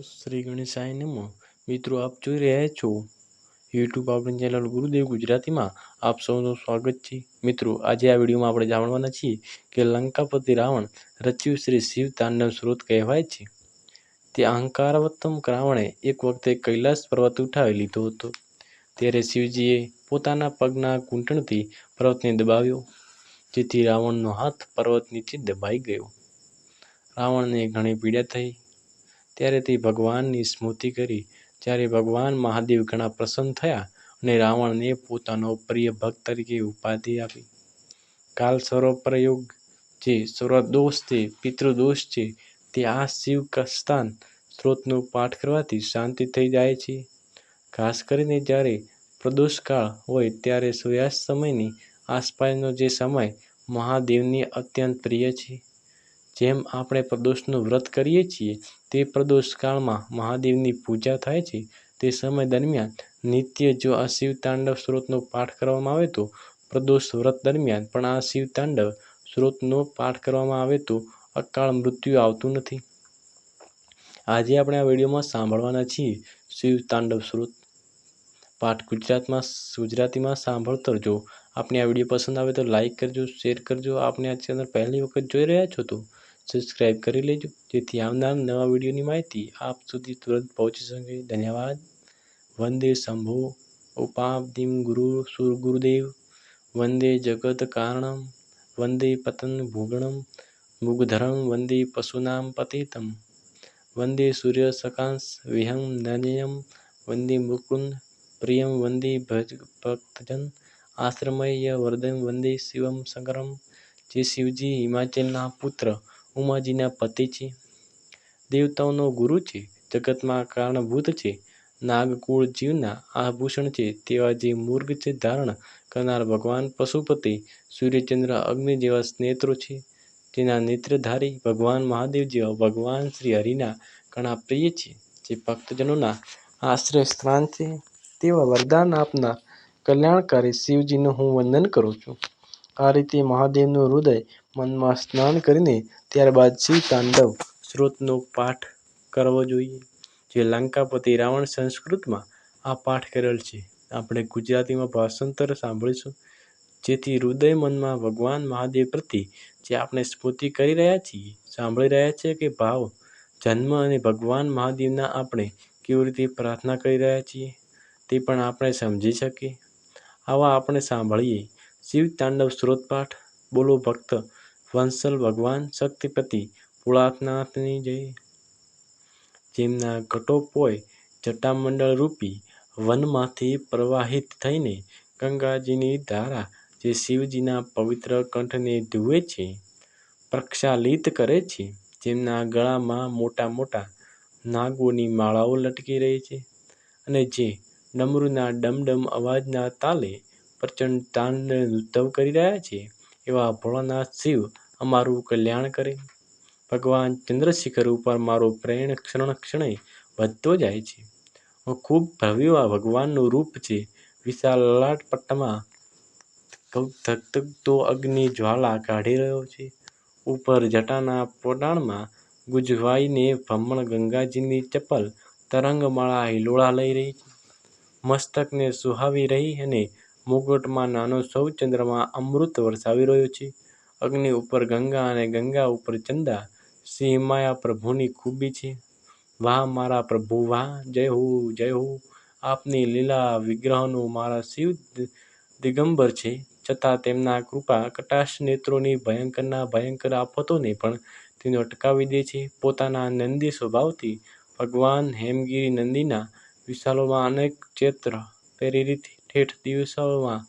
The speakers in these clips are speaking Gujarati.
શ્રી ગણેશાય નમો. મિત્રો, આપ જોઈ રહ્યા છો યુટ્યુબ આપણી ચેનલ ગુરુદેવ ગુજરાતીમાં. આપ સૌનું સ્વાગત છે. મિત્રો, આજે આ વિડીયોમાં આપણે જાણવાના છીએ કે લંકાપતિ રાવણ રચ્યું શ્રી શિવ તાંડવ સ્ત્રોત કહેવાય છે. તે અહંકારવત્તમ રાવણે એક વખતે કૈલાસ પર્વત ઉઠાવી લીધો હતો. ત્યારે શિવજીએ પોતાના પગના ઘૂંટણથી પર્વતને દબાવ્યો, જેથી રાવણનો હાથ પર્વત નીચે દબાઈ ગયો. રાવણને ઘણી પીડા થઈ. ત્યારે તે ભગવાનની સ્મૃતિ કરી. જ્યારે ભગવાન મહાદેવ ઘણા પ્રસન્ન થયા અને રાવણને પોતાનો પ્રિય ભક્ત તરીકે ઉપાધિ આપી. કાલ સર્વપ્રયોગ જે સર્વદોષ છે પિતૃદોષ છે, તે આ શિવ કસ્તાન સ્ત્રોતનો પાઠ કરવાથી શાંતિ થઈ જાય છે. ખાસ કરીને જ્યારે પ્રદોષકાળ હોય ત્યારે સૂર્યાસ્ત સમયની આસપાસનો જે સમય મહાદેવની અત્યંત પ્રિય છે. જેમ આપણે પ્રદોષનું વ્રત કરીએ છીએ, તે પ્રદોષ કાળમાં મહાદેવની પૂજા થાય છે. તે સમય દરમિયાન નિત્ય જો આ શિવ તાંડવ સ્ત્રોતનો પાઠ કરવામાં આવે તો, પ્રદોષ વ્રત દરમિયાન પણ આ શિવ તાંડવ સ્ત્રોતનો પાઠ કરવામાં આવે તો, અકાળ મૃત્યુ આવતું નથી. આજે આપણે આ વિડીયોમાં સાંભળવાના છીએ શિવ તાંડવ સ્ત્રોત. પાઠ ગુજરાતમાં, ગુજરાતીમાં સાંભળતો જો આપને આ વીડિયો પસંદ આવે તો લાઇક કરજો, શેર કરજો. આપને આ ચેનલ પહેલી વખત જોઈ રહ્યા છો તો સબસ્ક્રાઈબ કરી લેજો. જેથી આવનાર નવા વિડીયોની માહિતી આપ સુધી તુરંત પહોંચી શકે. ધન્યવાદ. વંદે શંભો. ઉપાબ્દિમ ગુરુ સુર ગુરુદેવ. વંદે જગત કારણમ. વંદે પતન ભૂગણમ. મુગધરમ વંદે પશુનામ પતિતમ. વંદે સૂર્ય સકાંશ વિહમ નનયમ વંદે મુકુંદ પ્રિયમ વંદે ભજ ભક્તજન. આશ્રમય વરદમ વંદે શિવમ શંકરમ. જે શિવજી, હિમાચલના પુત્ર. ઉમાજીના પતિ છે. દેવતાઓનો ગુરુ છે. જગતમાં કારણભૂત છે. નાગકુળ જીવના આભૂષણ છે. તેવા જે મૂર્ગ છે ધારણ કરનાર ભગવાન પશુપતિ, સૂર્યચંદ્ર, અગ્નિ જેવા નેત્રો છે. જેના નેત્રધારી ભગવાન મહાદેવ જેવા ભગવાન શ્રી હરિના ઘણા પ્રિય છે. જે ભક્તજનોના આશ્રય સ્થાન છે. તેવા વરદાન આપનાર કલ્યાણકારી શિવજીનું હું વંદન કરું છું. આ રીતે મહાદેવનું હૃદય મનમાં સ્નાન કરીને ત્યારબાદ શિવ તાંડવ સ્ત્રોતનો પાઠ કરવો જોઈએ. જે લંકાપતિ રાવણ સંસ્કૃતમાં આ પાઠ કરેલ છે. આપણે ગુજરાતીમાં ભાષાંતર સાંભળીશું. જેથી હૃદય મનમાં ભગવાન મહાદેવ પ્રત્યે જે આપણે સ્મૃતિ કરી રહ્યા છીએ, સાંભળી રહ્યા છીએ કે ભાવ, જન્મ અને ભગવાન મહાદેવના આપણે કેવી રીતે પ્રાર્થના કરી રહ્યા છીએ, તે પણ આપણે સમજી શકીએ. આવા આપણે સાંભળીએ શિવ તાંડવ સ્ત્રોતપાઠ, બોલો ભક્ત, વંશલ ભગવાન, શક્તિપતિ, ભોળાનાથની જય. જેમના ઘટોપોય જટામંડળ રૂપી વનમાંથી પ્રવાહિત થઈને ગંગાજીની ધારા જે શિવજીના પવિત્ર કંઠને ધુએ છે, પ્રક્ષાલિત કરે છે, જેમના ગળામાં મોટા મોટા નાગોની માળાઓ લટકી રહી છે અને જે ડમરૂના ડમડમ અવાજના તાલે પ્રચંડ તાંડ ઉદ્ધવ કરી રહ્યા છે, એવા ભોળાનાથ શિવ અમારું કલ્યાણ કરે. ભગવાન ચંદ્રશેખર ઉપર મારો પ્રેમ ક્ષણ ક્ષણે વધતો જાય છે. હું ખૂબ ભવ્ય ભગવાનનું રૂપ છે. વિશાળ લાટપટ્ટમાં ધકધકતો અગ્નિ જ્વાળા કાઢી રહ્યો છે. ઉપર જટાના પોટાણમાં ગુજવાઈને ભ્રમણ ગંગાજીની ચપલ તરંગમાળા હિલોળા લઈ રહી છે. મસ્તકને સુહાવી રહી અને મુગટમાં નાનો સૌ ચંદ્રમાં અમૃત વરસાવી રહ્યો છે. અગ્નિ ઉપર ગંગા અને ગંગા ઉપર ચંદા. સિંહમાયા પ્રભુની ખૂબી છે. વાહ મારા પ્રભુ, વાહ, જય હો જય હો. આપની લીલા વિગ્રહનો મારા શિવ દિગંબર છે. છતાં તેમના કૃપા કટાશ નેત્રોની ભયંકરના ભયંકર આફતોને પણ તેને અટકાવી દે છે. પોતાના નંદી સ્વભાવથી ભગવાન હેમગીરી નંદીના વિશાલોમાં અનેક ચૈત્ર પ્રેરિત ઠેઠ દિવસોમાં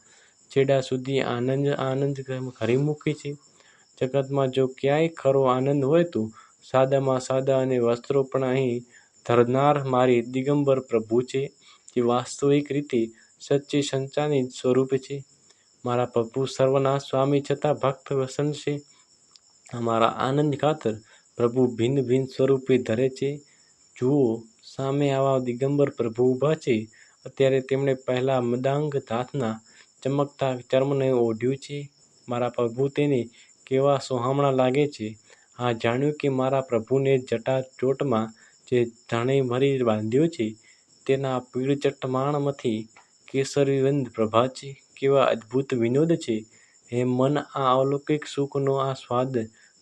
છેડા સુધી આનંદ આનંદ ઘરી મૂકે છે. જગતમાં જો ક્યાંય ખરો આનંદ હોય તો સાદામાં સાદા અને વસ્ત્રો પણ અહીં ધરનાર મારી દિગંબર પ્રભુ છે, જે વાસ્તવિક રીતે સચ્ચે સંચાની સ્વરૂપ છે. મારા પ્રભુ સર્વના સ્વામી છતાં ભક્ત વસન છે. અમારા આનંદ ખાતર પ્રભુ ભિન્ન ભિન્ન સ્વરૂપે ધરે છે. જુઓ, સામે આવા દિગંબર પ્રભુ ઊભા છે. અત્યારે તેમણે પહેલાં મદાંગ ધાતના ચમકતા ચર્મને ઓઢ્યું છે. મારા પ્રભુ તેને કેવા સોહામણા લાગે છે? આ જાણ્યું કે મારા પ્રભુને જટા ચોટમાં જે ધણે મરી બાંધ્યો છે, તેના પીળ ચટમાણમાંથી કેસરીવંદ પ્રભા છે. કેવા અદ્ભુત વિનોદ છે. હે મન, આ અલૌકિક સુખનો આ સ્વાદ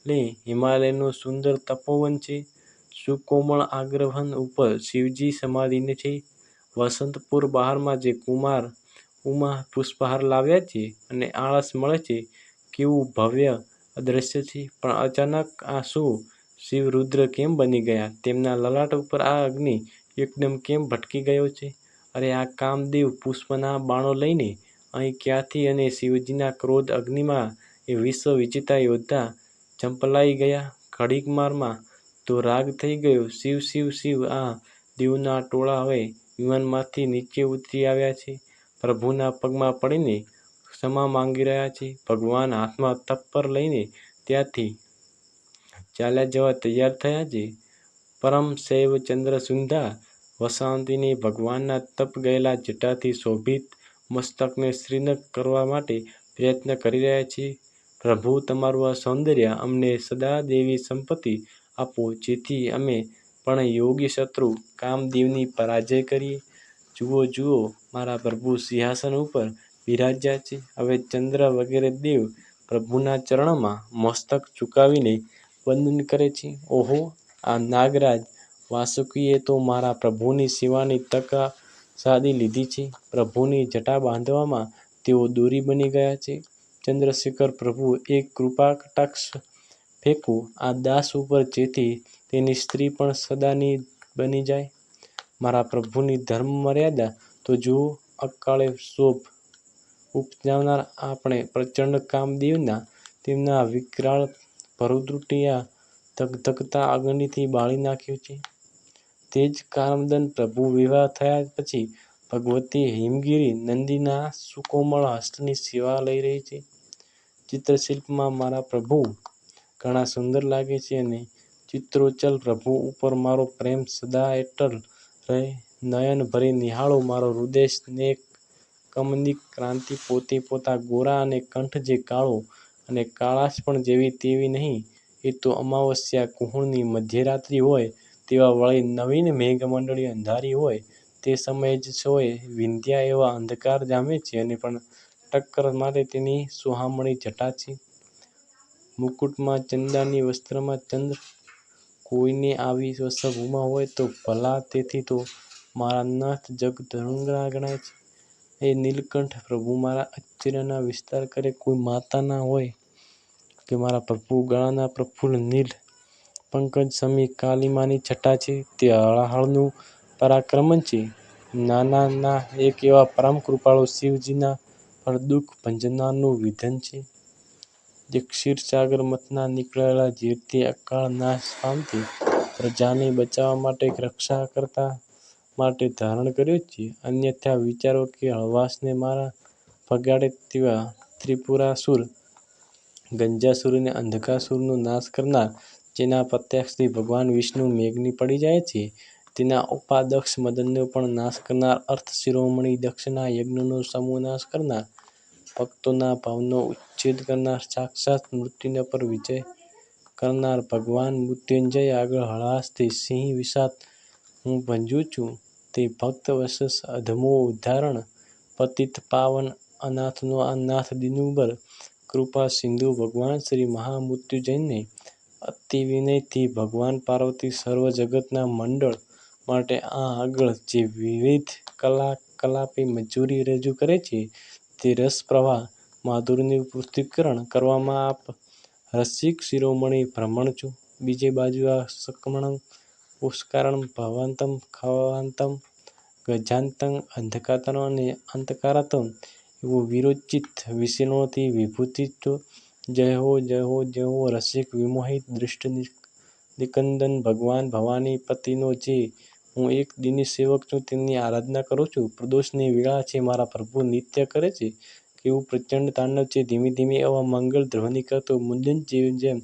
લે. હિમાલયનું સુંદર તપોવન છે. સુકોમળ આગ્રહન ઉપર શિવજી સમાધિને છે. વસંતપુર બહારમાં જે કુમાર, ઉમા પુષ્પહાર લાવ્યા છે અને આળસ મળે છે કેવું ભવ્ય અદ્રશ્ય છે. પણ અચાનક આ શું શિવ રુદ્ર કેમ બની ગયા? તેમના લલાટ ઉપર આ અગ્નિ એકદમ કેમ ભટકી ગયો છે? અરે આ કામદેવ પુષ્પના બાણો લઈને અહીં ક્યાંથી અને શિવજીના ક્રોધ અગ્નિમાં એ વિશ્વ વિજેતા યોદ્ધા ચંપલાઈ ગયા? ઘડીકવારમાં તો રાગ થઈ ગયો. શિવ શિવ શિવ આ દીવના ટોળા હવે વિમાનમાંથી નીચે ઉતરી આવ્યા છે. પ્રભુના પગમાં પડીને ક્ષમા માંગી રહ્યા છે. ભગવાન હાથમાં તપ્પર લઈને ત્યાંથી ચાલ્યા જવા તૈયાર થયા છે. પરમ શૈવ ચંદ્રસુંધા વસાંતિને ભગવાનના તપ ગયેલા જટાથી શોભિત મસ્તકને શ્રીનગ કરવા માટે પ્રયત્ન કરી રહ્યા છે. પ્રભુ, તમારું આ સૌંદર્ય અમને સદા દેવી સંપત્તિ આપો, જેથી અમે પણ યોગી શત્રુ કામદેવની પરાજય કરીએ. જુઓ જુઓ, મારા પ્રભુ સિંહાસન ઉપર બિરાજ્યા છે. હવે ચંદ્ર વગેરે દેવ પ્રભુના ચરણમાં મસ્તક ચૂકાવીને વંદન કરે છે. ઓહો, આ નાગરાજ વાસુકીએ તો મારા પ્રભુની સેવાની તક સાધી લીધી છે. પ્રભુની જટા બાંધવામાં તેઓ દોરી બની ગયા છે. ચંદ્રશેખર પ્રભુ એક કૃપાકટાક્ષ ફેંકો આ દાસ ઉપર જેથી તેની સ્ત્રી પણ સદાની બની જાય. મારા પ્રભુની ધર્મ મર્યાદા તો જુઓ, અકાળે શોભ ઉપજાવનાર આપણે પ્રચંડ કામદેવના તેમના વિકરાળ ભૃત્યુટીએ ધગધગતા અગ્નિથી બાળી નાખ્યું છે. તે જ કામદન પ્રભુ વિવાહ થયા પછી ભગવતી હિમગીરી નંદીના સુકોમળ હસ્તની સેવા લઈ રહી છે. ચિત્રશિલ્પમાં મારા પ્રભુ ઘણા સુંદર લાગે છે અને ચિત્રોચ્છલ પ્રભુ, ઉપર મારો પ્રેમ સદા એટલ રહે. નયન ભરી નિહાળો મારો હૃદય સ્નેહ. કમની ક્રાંતિ પોતે પોતા ગોરા અને કંઠ જે કાળો અને કાળાશ પણ જેવી તેવી નહીં. એ તો અમાવસ્યા કુહણની મધ્યરાત્રિ હોય તેવા વળી નવીન મેઘમંડળી અંધારી હોય. તે સમયે જ સોય વિંધ્યા એવા અંધકાર જામે છે અને પણ ટક્કર મારે તેની સોહામણી જટા છે મુકુટમાં ચંદાની વસ્ત્રમાં ચંદ્ર કોઈને આવી વેશભૂષા હોય તો ભલા, તેથી તો મારા નાથ જગદળાંગ ગણાય છે. એ નીલકંઠ પ્રભુ, મારા આશ્ચર્યના વિસ્તાર કરે કોઈ માતાના હોય કે મારા પ્રભુ ગળાના પ્રફુલ્લ નીલ. પંકજ સમી કાલિમાની છટા છે, તે હળાહળનું પરાક્રમણ છે. નાના, ના, એક એવા પરમ કૃપાળુ શિવજીના પર દુઃખ ભંજનાનું વિધન છે. જે ક્ષીરસાગર મથના નીકળેલા ઝીરથી અકાળ નાશ પામતી પ્રજાને બચાવવા માટે રક્ષા કરતા માટે ધારણ કર્યો છે. અન્યથા વિચારો કે હળવાશને મારા ભગાડે તેવા ત્રિપુરાસુર ગંજાસુર અંધકાસુરનો નાશ કરનાર, જેના પ્રત્યક્ષથી ભગવાન વિષ્ણુ મેઘની પડી જાય છે, તેના ઉપાદક્ષ મદનનો પણ નાશ કરનાર અર્થ શિરોમણી દક્ષના યજ્ઞનો સમૂહ નાશ કરનાર ભક્તોના ભાવનો ઉચ્છેદ કરનાર સાક્ષાત મૃત્યુના પર વિજય કરનાર ભગવાન મૃત્યુંજય આગળ હળાશથી સિંહ વિષાદ. હું ભંજું છું. તે ભક્ત વત્સલ અધમો ઉદ્ધારણ, પતિત પાવન, અનાથનો નાથ દિનુબર, કૃપા સિંધુ ભગવાન શ્રી મહામૃત્યુંજયને અતિ વિનયથી ભગવાન પાર્વતી સર્વ જગતના મંડળ માટે આ આગળ જે વિવિધ કલા કલાપી મજૂરી રજૂ કરે છે તે રસપ્રવાહ માધુર્યનું પૃથ્થકરણ કરવામાં આપ. રસિક શિરોમણિ ભ્રમણ છો. બીજે બાજુ આ શકમળં પુષ્કરણં ભવંતં ખવાંતં ગજાનંતં અંધકાતન અને અંતકારંતં એવો વિરોચિત વિશેષણોથી વિભૂતિત છો. જય હો જય હો જય હો, રસિક વિમોહિત દૃષ્ટ નિકંદન ભગવાન ભવાની પતિનો જે હું એક દીન સેવક છું, તેમની આરાધના કરું છું. પ્રદોષની વેળા છે, મારા પ્રભુ નૃત્ય કરે છે. કેવું પ્રચંડ તાંડવ છે, ધીમે ધીમે એવા મંગળ ધ્વનિ કરતો મુંદન જેમ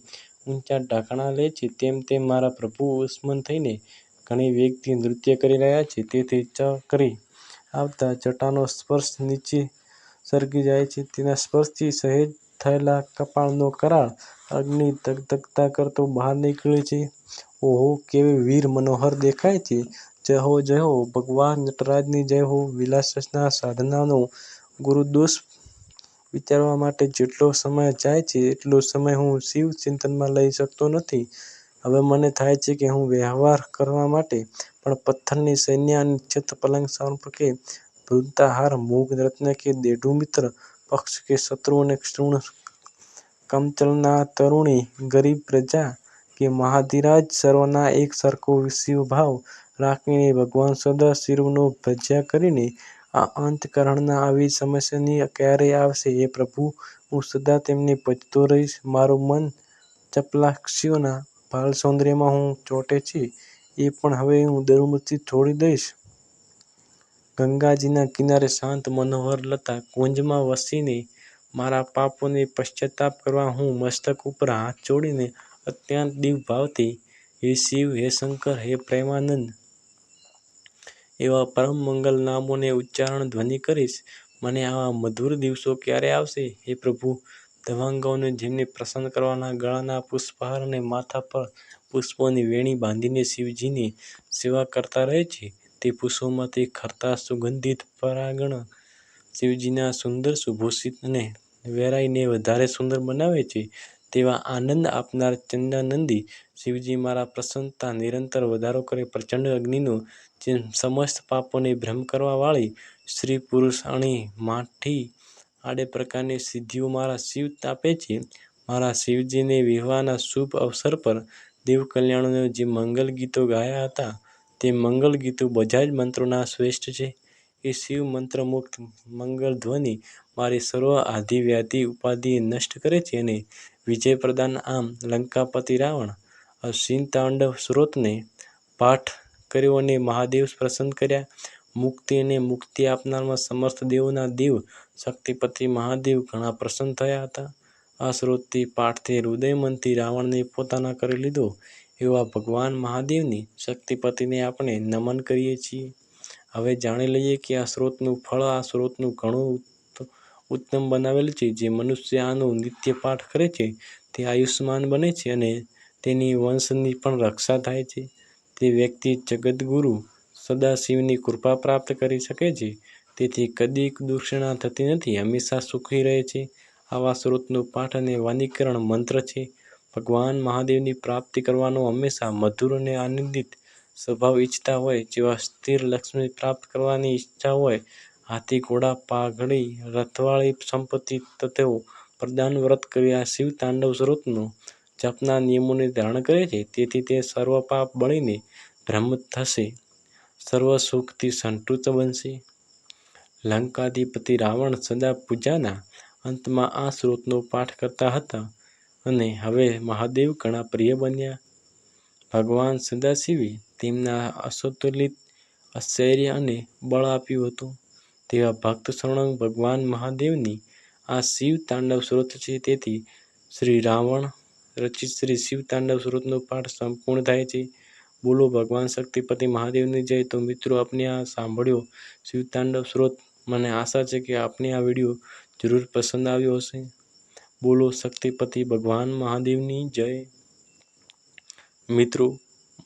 ઊંચા ઢાંકણા લે છે, તેમ તેમ મારા પ્રભુ ઉષ્મન થઈને ઘણી વેગથી નૃત્ય કરી રહ્યા છે. તેથી ચક્રી આવતા જટાનો સ્પર્શ નીચે સરકી જાય છે. તેના સ્પર્શથી સહેજ થયેલા કપાળનો કરાળ અગ્નિ ધગધગતા કરતો બહાર નીકળે છે ઓહો, કેવી વીર મનોહર દેખાય છે. જય હો જય હો, ભગવાન નટરાજની જય હો, વિલાસના સાધનાનો ગુરુદોષ વિચારવા માટે જેટલો સમય જાય છે, એટલો સમય હું શિવ ચિંતનમાં લઈ શકતો નથી. હવે મને થાય છે કે હું વ્યવહાર કરવા માટે પણ પથ્થરની સૈન્ય અને છત પલંગ સંપર્કે કે વૃંદાહાર મૂંગ રત્ન કે દેઢું મિત્ર પક્ષ કે શત્રુ અને તૃણ કમચલના તરુણી ગરીબ પ્રજા કે મહાધિરાજ સર્વના એક સરખો શિવભાવ રાખીને ભગવાન સદા શિવનો ભજ્યા કરીને આ અંત:કરણના આવી સમસ્યાની ક્યારે આવશે? હે પ્રભુ, હું સદા તેમને ભજતો રહીશ. મારું મન ચપલાક્ષીઓના બાલસૌંદર્યમાં હું ચોંટે છે. એ પણ હવે હું દુર્મતી છોડી દઈશ. ગંગાજીના કિનારે શાંત મનોહર લતા કુંજમાં વસીને મારા પાપોને પશ્ચાતાપ કરવા હું મસ્તક ઉપર હાથ જોડીને અત્યંત દીવ ભાવથી, હે શિવ, હે શંકર, હે પ્રેમાનંદ, એવા પરમ મંગલ નામોને ઉચ્ચારણ ધ્વનિ કરીશ. મને આવા મધુર દિવસો ક્યારે આવશે હે પ્રભુ, દવાંગોને જેમને પ્રસન્ન કરવાના ગળાના પુષ્પહાર અને માથા પર પુષ્પોની વેણી બાંધીને શિવજીની સેવા કરતા રહે છે, તે પુષ્પોમાંથી ખરતા સુગંધિત પરાગણ શિવજીના સુંદર, સુભૂષિત અને વેરાઈને વધારે સુંદર બનાવે છે, તેવા આનંદ આપનાર ચંદાનંદી શિવજી મારા પ્રસન્નતા નિરંતર વધારો કરે, પ્રચંડ અગ્નિનું જેમ સમસ્ત પાપોને ભ્રમ કરવા વાળી સ્ત્રી પુરુષ અણી માઠી આડે પ્રકારની સિદ્ધિઓ મારા શિવ આપે છે. મારા શિવજીને વિવાહના શુભ અવસર પર દેવકલ્યાણના જે મંગલ ગીતો ગાયા હતા, તે મંગલ ગીતો બધા જ મંત્રોમાં શ્રેષ્ઠ છે. એ શિવ મંત્રમુક્ત મંગળ ધ્વનિ મારી સર્વ આધિ વ્યાધિ ઉપાધિ નષ્ટ કરે છે અને વિજય પ્રદાન આમ લંકાપતિ રાવણ સિંતાંડવ સ્તોત્રનો પાઠ કર્યો અને મહાદેવ પ્રસન્ન કર્યા. મુક્તિ અને મુક્તિ આપનારમાં સમર્થ દેવોના દેવ શક્તિપતિ મહાદેવ ઘણા પ્રસન્ન થયા હતા. આ સ્ત્રોતથી પાઠથી હૃદયમનથી રાવણને પોતાના કરી લીધો એવા ભગવાન મહાદેવની શક્તિપતિને આપણે નમન કરીએ છીએ. હવે જાણી લઈએ કે આ સ્ત્રોતનું ફળ, આ સ્ત્રોતનું ઘણું ઉત્તમ બનાવેલું છે, જે મનુષ્ય આનો નિત્ય પાઠ કરે છે, તે આયુષ્યમાન બને છે અને તેની વંશની પણ રક્ષા થાય છે. તે વ્યક્તિ જગદગુરુ સદાશિવની કૃપા પ્રાપ્ત કરી શકે છે તેથી કદી દૂષણા થતી નથી, હંમેશા સુખી રહે છે. આવા સ્ત્રોતનું પાઠ અને વાનીકરણ મંત્ર છે. ભગવાન મહાદેવની પ્રાપ્તિ કરવાનો હંમેશા મધુર અને આનંદિત સ્વભાવ ઈચ્છતા હોય જેવા સ્થિર લક્ષ્મી પ્રાપ્ત કરવાની ઈચ્છા હોય, હાથી, ઘોડા, પાઘડી, રથવાળી સંપત્તિ તથૈવ પ્રદાન વ્રત કર્યા શિવ તાંડવ સ્વરૂપનું જપના નિયમોને ધારણ કરે છે તેથી તે સર્વ પાપ બળીને બ્રહ્મ થશે સર્વ સુખથી સંતુષ્ટ બનશે. લંકાધિપતિ રાવણ સદા પૂજાના અંતમાં આ સ્ત્રોતનો પાઠ કરતા હતા અને હવે મહાદેવ ઘણા પ્રિય બન્યા. ભગવાન સદાશિવે તેમને અસંતુલિત ઐશ્વર્ય અને બળ આપ્યું હતું. તેવા ભક્ત શરણંગ ભગવાન મહાદેવની આ શિવ તાંડવ સ્તોત્ર છે તેથી શ્રી રાવણ રચિત શ્રી શિવ તાંડવ સ્તોત્રનો પાઠ સંપૂર્ણ થાય છે. બોલો ભગવાન શક્તિપતિ મહાદેવની જય તો મિત્રો, આપને આ સાંભળ્યો શિવ તાંડવ સ્ત્રોત મને આશા છે કે આપને આ વીડિયો જરૂર પસંદ આવ્યો હશે. બોલો શક્તિપતિ ભગવાન મહાદેવની જય. મિત્રો